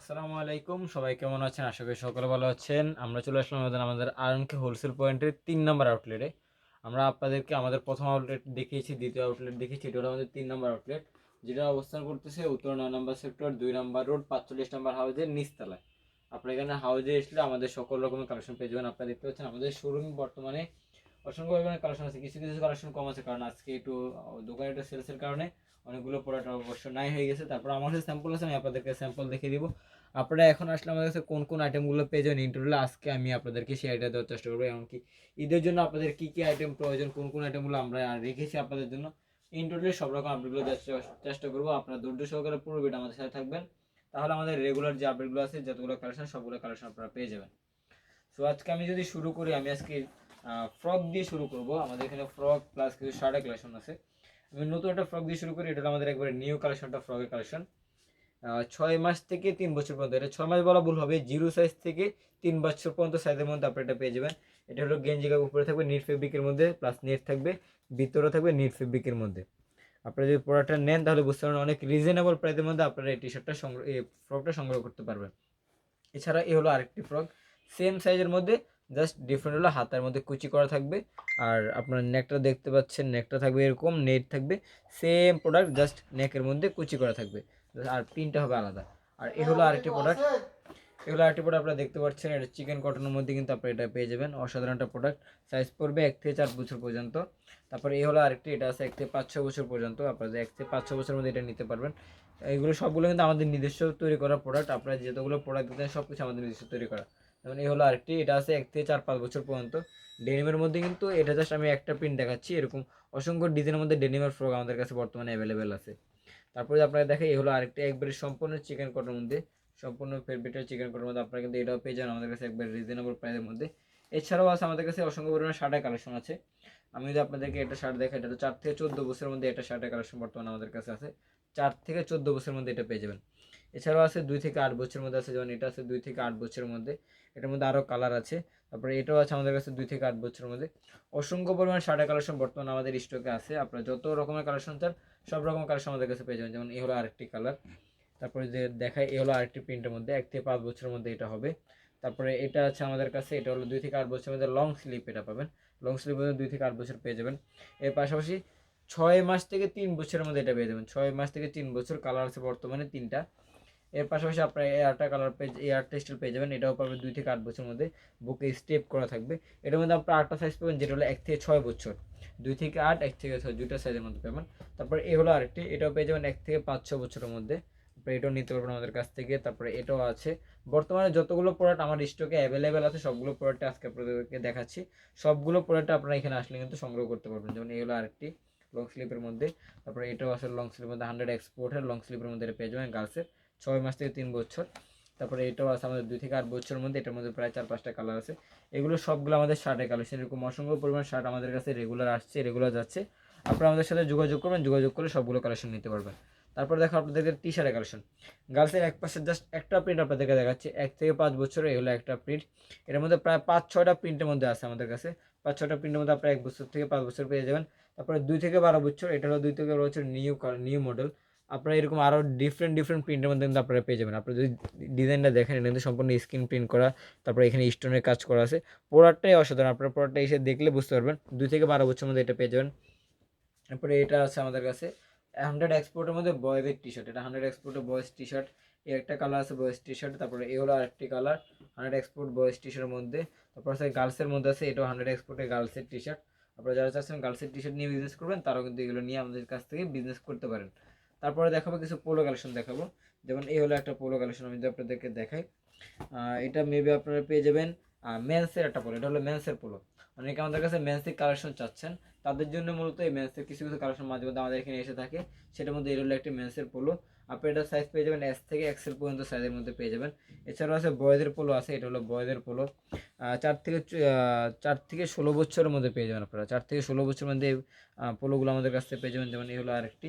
আসসালামু আলাইকুম, সবাই কেমন আছেন? আশা করি সকলে ভালো আছেন। আমরা চলে আসলাম আমাদের আমাদের আরএনকে হোলসেল পয়েন্টের তিন নম্বর আউটলেটে আমরা আপনাদেরকে আমাদের প্রথম আউটলেট দেখিয়েছি, দ্বিতীয় আউটলেট দেখিয়েছি, এটা হলো আমাদের তিন নম্বর আউটলেট যেটা অবস্থান করতেছে উত্তর নয় নম্বর সেক্টর দুই নম্বর রোড পাঁচচল্লিশ নম্বর হাউজের নিচতলায়। আপনারা এখানে হাউজে আসলে আমাদের সকল রকমের কালেকশন পেয়ে যাবেন। আপনারা দেখতে পাচ্ছেন আমাদের শোরুম বর্তমানে অসংখ্য পরিমাণে কালেকশন আছে। কিছু কিছু কালেকশন কম আছে, কারণ আজকে একটু দোকানে একটু সেলসের কারণে অনেকগুলো প্রোডাক্ট অবশ্য নাই হয়ে গেছে। তারপর আমার কাছে স্যাম্পল আছে, আমি আপনাদেরকে স্যাম্পল দেখিয়ে দিব। আপনারা এখন আসলে আমাদের কাছে কোন কোন আইটেমগুলো পেয়ে যাবেন ইন্টারভিউ আজকে আমি আপনাদেরকে সেই আইডিয়া দেওয়ার চেষ্টা করব। এমনকি ঈদের জন্য আপনাদের কী কী আইটেম প্রয়োজন, কোন কোন আইটেমগুলো আমরা রেখেছি আপনাদের জন্য ইন্টারভিউ সব রকম আপডেটগুলো দেওয়ার চেষ্টা করব। আপনারা ধৈর্য সহকারে পুরো ভিডিও আমাদের সাথে থাকবেন। তাহলে আমাদের রেগুলার যে আপডেটগুলো আছে, যতগুলো কালেকশন সবগুলো কালেকশন আপনারা পেয়ে যাবেন। সো আজকে আমি যদি শুরু করি, আমি আজকে ফ্রক দিয়ে শুরু করব। আমাদের এখানে ফ্রক প্লাস কিছু শার্টের কালেকশন আছে। আমি নতুন একটা ফ্রক দিয়ে শুরু করি, এটা আমাদের একবারে নিউ কালেকশনটা ফ্রকের কালেকশন ছয় মাস থেকে তিন বছর পর্যন্ত, এটা ছয় মাস বলা ভুল হবে জিরো সাইজ থেকে তিন বছর পর্যন্ত সাইজের মধ্যে আপনি এটা পেয়ে যাবেন। এটা হলো গেঞ্জি উপরে থাকবে নিট ফেব্রিকের মধ্যে প্লাস নেট থাকবে, ভিতরে থাকবে নিট ফেব্রিকের মধ্যে। আপনারা যদি প্রোডাক্টটা নেন, তাহলে বুঝতে পারবেন অনেক রিজনেবল প্রাইসের মধ্যে আপনারা এই টি শার্টটা সংগ্রহ, এই ফ্রকটা সংগ্রহ করতে পারবেন। এছাড়া এই হলো আরেকটি ফ্রক সেম সাইজের মধ্যে জাস্ট ডিফারেন্ট হলো, হাতার মধ্যে কুচি করা থাকবে। আর আপনার নেকটা দেখতে পাচ্ছেন নেকটা থাকবে এরকম, নেট থাকবে। সেম প্রোডাক্ট জাস্ট নেকের মধ্যে কুচি করা থাকবে। আর প্রিন্টটা হবে আলাদা। আর এ হলো আরেকটি প্রোডাক্ট এগুলো আরেকটি প্রোডাক্ট আপনারা দেখতে পাচ্ছেন, এটা চিকেন কটনের মধ্যে কিন্তু আপনারা এটা পেয়ে যাবেন। অসাধারণ একটা প্রোডাক্ট সাইজ পড়বে এক থেকে চার বছর পর্যন্ত। তারপরে এই হলো আরেকটি, এটা আছে এক থেকে পাঁচ, ছ বছর পর্যন্ত। আপনারা এক থেকে পাঁচ, ছ বছরের মধ্যে এটা নিতে পারবেন। এগুলো সবগুলো কিন্তু আমাদের নিজস্ব তৈরি করা প্রোডাক্ট আপনারা যতগুলো প্রোডাক্ট দিতেন সব কিছু আমাদের নিজস্ব তৈরি করা। যেমন এই হলো আরেকটি, এটা আছে এক থেকে চার পাঁচ বছর পর্যন্ত। ডেনিমের মধ্যে কিন্তু এটা জাস্ট আমি একটা প্রিন্ট দেখাচ্ছি, এরকম অসংখ্য ডিজাইনের মধ্যে ডেনিমের ফ্রক আমাদের কাছে বর্তমানে অ্যাভেলেবেল আছে। তারপরে আপনারা দেখে এই হলো আরেকটি একবারে সম্পূর্ণ চিকেন কটনের মধ্যে, সম্পূর্ণ ফেরবিটার চিকেন কটনের মধ্যে আপনারা কিন্তু এটাও পেয়ে যান আমাদের কাছে একবার রিজনেবল প্রাইসের মধ্যে। এছাড়াও আছে আমাদের কাছে অসংখ্য পরিমাণে শার্টের কালেকশন আছে। আমি যদি আপনাদেরকে একটা শার্ট দেখাই, এটা তো চার থেকে চোদ্দ বছরের মধ্যে একটা শার্টের কালেকশন বর্তমানে আমাদের কাছে আছে। চার থেকে চোদ্দ বছরের মধ্যে এটা পেয়ে যাবেন। এছাড়াও আছে দুই থেকে আট বছরের মধ্যে আছে, যেমন এটা আছে দুই থেকে আট বছরের মধ্যে। এটার মধ্যে আরও কালার আছে। তারপরে এটাও আছে আমাদের কাছে দুই থেকে আট বছরের মধ্যে। অসংখ্য পরিমাণ শার্টের কালেকশন বর্তমানে আমাদের স্টকে আছে। আপনারা যত রকমের কালেকশন চান, সব রকমের কালেকশন আমাদের কাছে পেয়ে যাবেন। যেমন এই হলো আরেকটি কালার তারপরে যে দেখায়, এই হলো আরেকটি প্রিন্টের মধ্যে। এক থেকে পাঁচ বছরের মধ্যে এটা হবে। তারপরে এটা আছে আমাদের কাছে, এটা হলো দুই থেকে আট বছরের মধ্যে লং স্লিপ এটা পাবেন। লং স্লিপ দুই থেকে আট বছর পেয়ে যাবেন। এর পাশাপাশি ছয় মাস থেকে তিন বছরের মধ্যে এটা পেয়ে যাবেন। ছয় মাস থেকে তিন বছর কালার আছে বর্তমানে তিনটা। এর পাশাপাশি আপনার এই আটটা কালার পেজ এই আটটা স্টাইল পেয়ে যাবেন, এটাও পাবেন দুই থেকে আট বছরের মধ্যে। বুকে স্টেপ করা থাকবে। এটার মধ্যে আপনার আটটা সাইজ পাবেন, যেটা হলো এক থেকে ছয় বছর। দুই থেকে আট, এক থেকে ছয়, দুইটা সাইজের মধ্যে পাবেন। তারপরে এই হলো আরেকটি, এটাও পেয়ে যাবেন এক থেকে পাঁচ ছ বছরের মধ্যে। তারপরে এটাও নিতে পারবেন আমাদের কাছ থেকে। তারপরে এটাও আছে। বর্তমানে যতগুলো প্রোডাক্ট আমার স্টকে অ্যাভেলেবেল আছে, সবগুলো প্রোডাক্ট আজকে আপনাদেরকে দেখাচ্ছি। সবগুলো প্রোডাক্ট আপনারা এখানে আসলে কিন্তু সংগ্রহ করতে পারবেন। যেমন এই হলো আরেকটি লং স্লিপের মধ্যে। তারপরে এটাও আছে লং স্লিপের মধ্যে হান্ড্রেড এক্সপোর্টের লং স্লিপের মধ্যে এটা পেয়ে যাবেন গার্লসের ছয় মাস থেকে তিন বছর। তারপরে এটাও আছে আমাদের দুই থেকে আট বছরের মধ্যে, এটার মধ্যে প্রায় চার পাঁচটা কালার আছে। এগুলো সবগুলো আমাদের শার্টের কালেকশন এরকম অসংখ্য পরিমাণ শার্ট আমাদের কাছে রেগুলার আসছে রেগুলার যাচ্ছে। আপনারা আমাদের সাথে যোগাযোগ করবেন, যোগাযোগ করে সবগুলো কালেকশন নিতে পারবেন। তারপর দেখো আপনাদেরকে টি শার্টের কালেকশন গার্লসের এক পাশে জাস্ট একটা প্রিন্ট আপনাদেরকে দেখাচ্ছে, এক থেকে পাঁচ বছরে এগুলো একটা প্রিন্ট এর মধ্যে প্রায় পাঁচ, ছয়টা প্রিন্টের মধ্যে আছে আমাদের কাছে। পাঁচ, ছয়টা প্রিন্টের মধ্যে আপনারা এক বছর থেকে পাঁচ বছর পেয়ে যাবেন। তারপরে দুই থেকে বারো বছর, এটা হলো দুই থেকে বারো বছর নিউ নিউ মডেল আপনারা এরকম আরও ডিফারেন্ট ডিফারেন্ট প্রিন্টের মধ্যে কিন্তু আপনারা পেয়ে যাবেন। আপনারা যদি ডিজাইনটা দেখেন, এটা কিন্তু সম্পূর্ণ স্ক্রিন প্রিন্ট করা, তারপরে এখানে স্টোনের কাজ করা আছে। প্রোডাক্টটাই অসাধারণ। আপনারা প্রোডাক্টটা এসে দেখলে বুঝতে পারবেন। দুই থেকে বারো বছরের মধ্যে এটা পেয়ে যাবেন। তারপরে এটা আছে আমাদের কাছে। হান্ড্রেড এক্সপোর্টের মধ্যে বয়েজের টি শার্ট এটা হান্ড্রেড এক্সপোর্টের বয়েজ টি শার্ট এই একটা কালার আছে বয়েজ টি শার্ট তারপরে এই হলো আরেকটি colour hundred export boys T শার্টের মধ্যে। তারপর আছে গার্লসের মধ্যে আছে, এটাও হান্ড্রেড এক্সপোর্টের গার্লসের টি শার্ট আপনারা যারা চাচ্ছেন গার্লসের টি শার্ট নিয়ে বিজনেস করবেন, তারাও কিন্তু এগুলো নিয়ে আমাদের কাছ থেকে বিজনেস করতে পারেন। তারপরে দেখাবো কিছু পোলো কালেকশন দেখাবো। যেমন এই হলো একটা পোলো কালেকশন আমি যদি আপনাদেরকে দেখাই। এটা মেবি আপনারা পেয়ে যাবেন মেন্সের একটা পোলো এটা হলো মেন্সের পোলো অনেকে আমাদের কাছে মেন্সের কালেকশন চাচ্ছেন। তাদের জন্য মূলত এই মেন্সের কিছু কিছু কালেকশন মাঝে মধ্যে আমাদের এখানে এসে থাকে। সেটার মধ্যে এর হলো একটি মেন্সের পোলো আপনি এটা সাইজ পেয়ে যাবেন এস থেকে এক্সেল পর্যন্ত সাইজের মধ্যে পেয়ে যাবেন। এছাড়াও আছে বয়েদের পোলো আছে, এটা হলো বয়েদের পোলো চার থেকে চার থেকে ষোলো বছরের মধ্যে পেয়ে যাবেন আপনারা। চার থেকে ষোলো বছরের মধ্যে পোলোগুলো আমাদের কাছ থেকে পেয়ে যাবেন। যেমন এই হলো আরেকটি।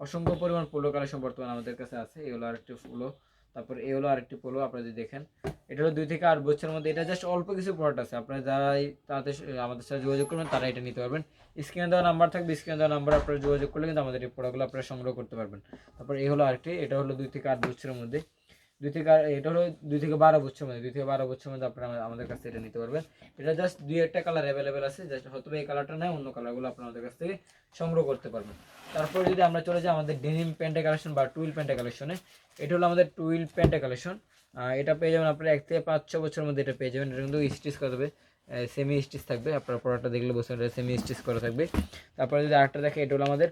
অসংখ্য পরিমাণ পোলো কালেকশন বর্তমানে আমাদের কাছে আছে। এই হলো আরেকটি পোলো। তারপর এই হলো আরেকটি পোলো, আপনারা যদি দেখেন। এটা হলো দুই থেকে আট বছরের মধ্যে। এটা জাস্ট অল্প কিছু প্রোডাক্ট আছে। আপনারা যারা তাদের আমাদের সাথে যোগাযোগ করবেন, তারা এটা নিতে পারবেন। স্ক্রিনে দেওয়া নাম্বার থাকবে। স্ক্রিনে দেওয়া নাম্বার আপনারা যোগাযোগ করলে কিন্তু আমাদের এই প্রোডাক্টগুলো আপনারা সংগ্রহ করতে পারবেন। তারপর এই হলো আরেকটি। এটা হলো দুই থেকে আট বছরের মধ্যে। দুই থেকে এটা হলো দুই থেকে বারো বছর মধ্যে, দুই থেকে বারো বছর মধ্যে আপনারা আমাদের কাছ থেকে এটা নিতে পারবেন। এটা জাস্ট দুই একটা কালার অ্যাভেলেবেল আছে জাস্ট হয়তো এই কালারটা নেয় অন্য কালারগুলো আপনারা আমাদের কাছ থেকে সংগ্রহ করতে পারবেন। তারপর যদি আমরা চলে যাই আমাদের ডেনিম প্যান্টের কালেকশন বা টুইল প্যান্টের কালেকশনে এটা হলো আমাদের টুইল প্যান্টের কালেকশন এটা পেয়ে যাবেন আপনারা এক থেকে পাঁচ, ছ বছরের মধ্যে এটা পেয়ে যাবেন। এটা কিন্তু স্টিচ করা হবে সেমি স্টিচ থাকবে। আপনার প্রোডাক্টটা দেখলে বসে সেমি স্টিচ করা থাকবে। তারপরে যদি আরেকটা দেখে, এটা হলো আমাদের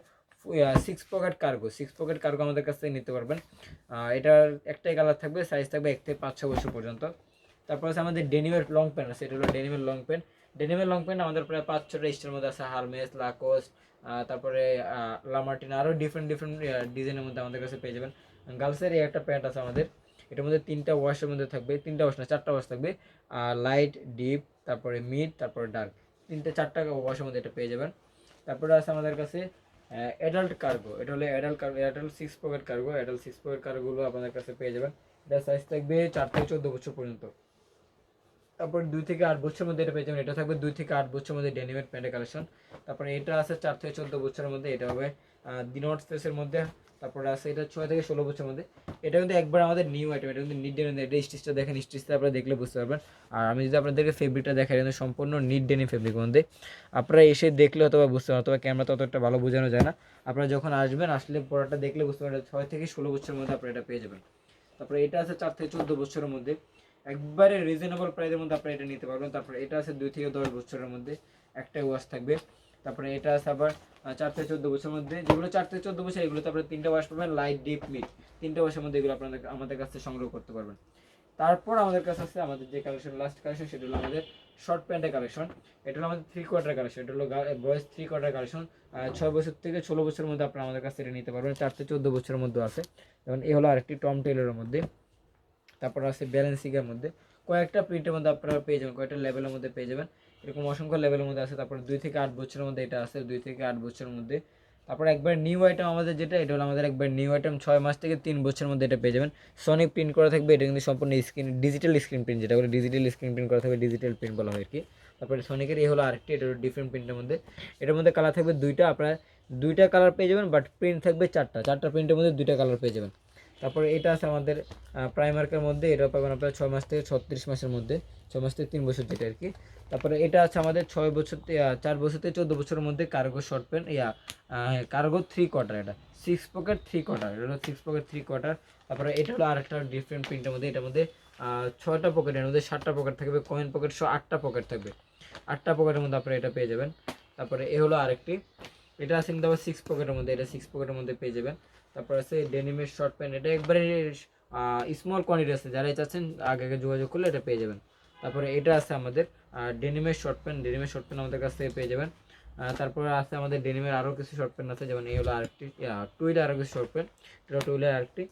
six pocket cargo six pocket cargo আমাদের কাছ থেকে নিতে পারবেন। এটার একটাই কালার থাকবে সাইজ থাকবে এক থেকে পাঁচ ছ বছর পর্যন্ত। তারপর আছে আমাদের ডেনিমের লং প্যান্ট আছে, এটা হলো ডেনিমের লং প্যান্ট ডেনিমের লং প্যান্ট আমাদের প্রায় পাঁচ ছটা স্টের মধ্যে আছে হারমেস লাকোস তারপরে লামার্টিন আরও ডিফারেন্ট ডিফারেন্ট ডিজাইনের মধ্যে আমাদের কাছে পেয়ে যাবেন। গার্লসের এই একটা প্যান্ট আছে আমাদের, এটার মধ্যে তিনটা ওয়াশের মধ্যে থাকবে, তিনটা ওয়াশ না, চারটা ওয়াশ থাকবে। লাইট ডিপ তারপরে মিড তারপরে ডার্ক তিনটে, চারটা ওয়াশের মধ্যে এটা পেয়ে যাবেন। তারপরে আছে আমাদের কাছে অ্যাডাল্ট কার্গো এটা হলো adult cargo adult six pocket cargo adult six pocket কার্গোগুলো আপনাদের কাছে পেয়ে যাবেন। এটার সাইজ থাকবে চার থেকে চোদ্দ বছর পর্যন্ত। তারপর দুই থেকে আট বছরের মধ্যে এটা পেয়ে যাবেন। এটা থাকবে দুই থেকে আট বছরের মধ্যে ডেনিমের প্যান্টের কালেকশন। তারপরে এটা আছে চার থেকে চোদ্দ বছরের মধ্যে, এটা হবে দিনট স্পেসের মধ্যে। তারপরে আছে এটা ছয় থেকে ষোলো বছরের মধ্যে। এটা কিন্তু একবার আমাদের নিউ আইটেম এটা কিন্তু নিট ডেনিম এটা স্টিচটা দেখেন স্টিচটা আপনারা দেখলে বুঝতে পারবেন। আর আমি যদি আপনাদেরকে ফেব্রিকটা দেখাই কিন্তু সম্পূর্ণ নিট ডেনিম ফেব্রিক মধ্যে। আপনারা এসে দেখলে অথবা বুঝতে পারবেন, অথবা ক্যামেরা ততটা ভালো বোঝানো যায় না। আপনারা যখন আসবেন, আসলে পড়াটা দেখলে বুঝতে পারবেন ছয় থেকে ষোলো বছরের মধ্যে আপনারা এটা পেয়ে যাবেন। তারপরে এটা আছে চার থেকে চোদ্দ বছরের মধ্যে। একবারে রিজনেবল প্রাইসের মধ্যে আপনারা এটা নিতে পারবেন। তারপরে এটা আছে দুই থেকে দশ বছরের মধ্যে একটা ওয়াশ থাকবে। তারপরে এটা আছে আবার চার থেকে চোদ্দ বছরের মধ্যে যেগুলো চার থেকে চোদ্দ বছর এগুলো তারপরে তিনটা ওয়াশ পাবেন লাইট ডিপ মিড তিনটা ওয়াশের মধ্যে এগুলো আপনাদের, আমাদের কাছ সংগ্রহ করতে পারবেন। তারপর আমাদের কাছে আছে আমাদের যে কালেকশন লাস্ট কালেকশন সেটা হলো আমাদের শর্ট প্যান্টের কালেকশন এটা হলো আমাদের থ্রি কোয়ার্টার কালেকশন এটা হলো বয়েস থ্রি কোয়ার্টার কালেকশন ছয় বছর থেকে ষোলো বছরের মধ্যে আপনারা আমাদের কাছ থেকে এটা নিতে পারবেন। চার থেকে চোদ্দ বছরের মধ্যে আছে। যেমন এ হলো আরেকটি টম টেলরের মধ্যে। তারপর আছে ব্যালেন্সিংয়ের মধ্যে। কয়েকটা প্রিন্টের মধ্যে আপনারা পেয়ে যাবেন, কয়েকটা লেভেলের মধ্যে পেয়ে যাবেন। এরকম অসংখ্য লেভেলের মধ্যে আছে। তারপর দুই থেকে আট বছরের মধ্যে এটা আছে, দুই থেকে আট বছরের মধ্যে। তারপর একবার নিউ আইটেম আমাদের যেটা, এটা হলো আমাদের একবার নিউ আইটেম ছয় মাস থেকে তিন বছরের মধ্যে এটা পেয়ে যাবেন। সনিক প্রিন্ট করা থাকবে, এটা কিন্তু সম্পূর্ণ স্ক্রিন ডিজিটাল স্ক্রিন প্রিন্ট যেটা বলে ডিজিটাল স্ক্রিন প্রিন্ট করা থাকবে ডিজিটাল প্রিন্ট বলা হয় আর কি। তারপরে সনিকের এই হলো আরেকটি, এটা হলো ডিফারেন্ট প্রিন্টের মধ্যে। এটার মধ্যে কালার থাকবে দুইটা, আপনারা দুইটা কালার পেয়ে যাবেন বাট প্রিন্ট থাকবে চারটা। চারটা প্রিন্টের মধ্যে দুইটা কালার পেয়ে যাবেন। তারপরে এটা আছে আমাদের প্রাইমার্কের মধ্যে, এটা পাবেন আপনারা ছয় মাস থেকে ছত্রিশ মাসের মধ্যে, ছয় মাস থেকে তিন বছর যেটা আর কি। তারপরে এটা আছে আমাদের ছয় বছর চার বছর থেকে চোদ্দ বছরের মধ্যে কার্গো শর্ট প্যান্ট ইয়া কার্গো থ্রি কোয়ার্টার এটা। সিক্স পকেট থ্রি কোয়ার্টার এটা হলো সিক্স পকেট থ্রি কোয়ার্টার তারপরে এটা হলো আরেকটা ডিফারেন্ট প্রিন্টের মধ্যে, এটার মধ্যে ছয়টা পকেটের মধ্যে সাতটা পকেট থাকবে কয়েন পকেট সহ আটটা পকেট থাকবে। আটটা পকেটের মধ্যে আপনারা এটা পেয়ে যাবেন। তারপরে এ হলো আরেকটি, এটা আছে কিন্তু আবার সিক্স পকেটের মধ্যে, এটা সিক্স পকেটের মধ্যে পেয়ে যাবেন। তারপর আছে ডেনিমের শর্ট প্যান্ট এটা একবারে স্মল কোয়ান্টিটি আছে। যারাই চাচ্ছেন, আগে আগে যোগাযোগ করলে এটা পেয়ে যাবেন। তারপরে এটা আছে আমাদের ডেনিমের শর্ট প্যান্ট ডেনিমের শর্ট প্যান্ট আমাদের কাছ থেকে পেয়ে যাবেন। তারপরে আছে আমাদের ডেনিমের আরও কিছু শর্ট প্যান্ট আছে, যেমন এই হলো আরেকটি টুইলে আরও কিছু শর্ট প্যান্ট এটা টুইলে আরেকটি।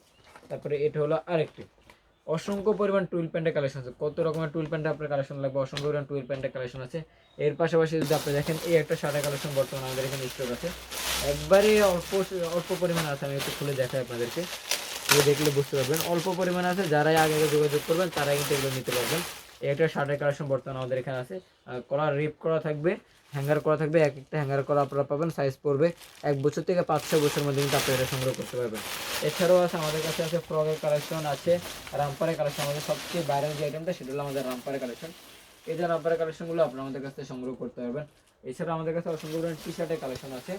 তারপরে এটা হলো আরেকটি। অসংখ্য পরিমাণ টুইল প্যান্টের কালেকশন আছে। কত রকমের টুইল প্যান্টে আপনার কালেকশন লাগবে? অসংখ্য পরিমাণ টুইল প্যান্টের কালেকশন আছে। এর পাশাপাশি যদি আপনি দেখেন, এই একটা শার্টের কালেকশন বর্তমানে আমাদের এখানে স্টক আছে। একবারে অল্প অল্প পরিমাণ আছে, আমি একটু খুলে দেখাই আপনাদেরকে। দেখলে বুঝতে পারবেন। অল্প পরিমাণে আছে, যারাই আগে যোগাযোগ করবেন, তারাই কিন্তু এগুলো নিতে পারবেন। একটা শার্টের কালেকশন বর্তমানে আমাদের এখানে আছে। কলার রিপ করা থাকবে হ্যাঙ্গার করা থাকবে, এক একটা হ্যাঙ্গার করা আপনারা পাবেন সাইজ পড়বে। এক বছর থেকে পাঁচ ছয় বছরের মধ্যে কিন্তু আপনি এটা সংগ্রহ করতে পারবেন। এছাড়াও আছে, আমাদের কাছে আছে ফ্রকের কালেকশন আছে রামপারের কালেকশন আমাদের সবচেয়ে বাইরের যে আইটেমটা সেটা হলো আমাদের রামপারের কালেকশন এই যে রামপারের কালেকশনগুলো আপনারা আমাদের কাছ থেকে সংগ্রহ করতে পারবেন। এছাড়া আমাদের কাছে অসংখ্য পরিমাণ টি শার্টের কালেকশন আছে।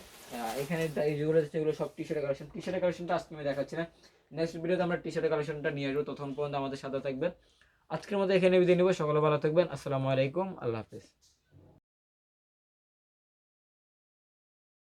এখানে যেগুলো আছে এগুলো সব টি শার্টের কালেকশন টি শার্টের কালেকশনটা আজকে আমি দেখাচ্ছি না। নেক্সট ভিডিওতে আমরা টি শার্টের কালেকশনটা নিয়ে আসব। তখন পর্যন্ত আমাদের সাথে থাকবেন। আজকের মতো এখানে বিদায় নিব। সকলে ভালো থাকবেন। আসসালামু আলাইকুম। আল্লাহ হাফিজ।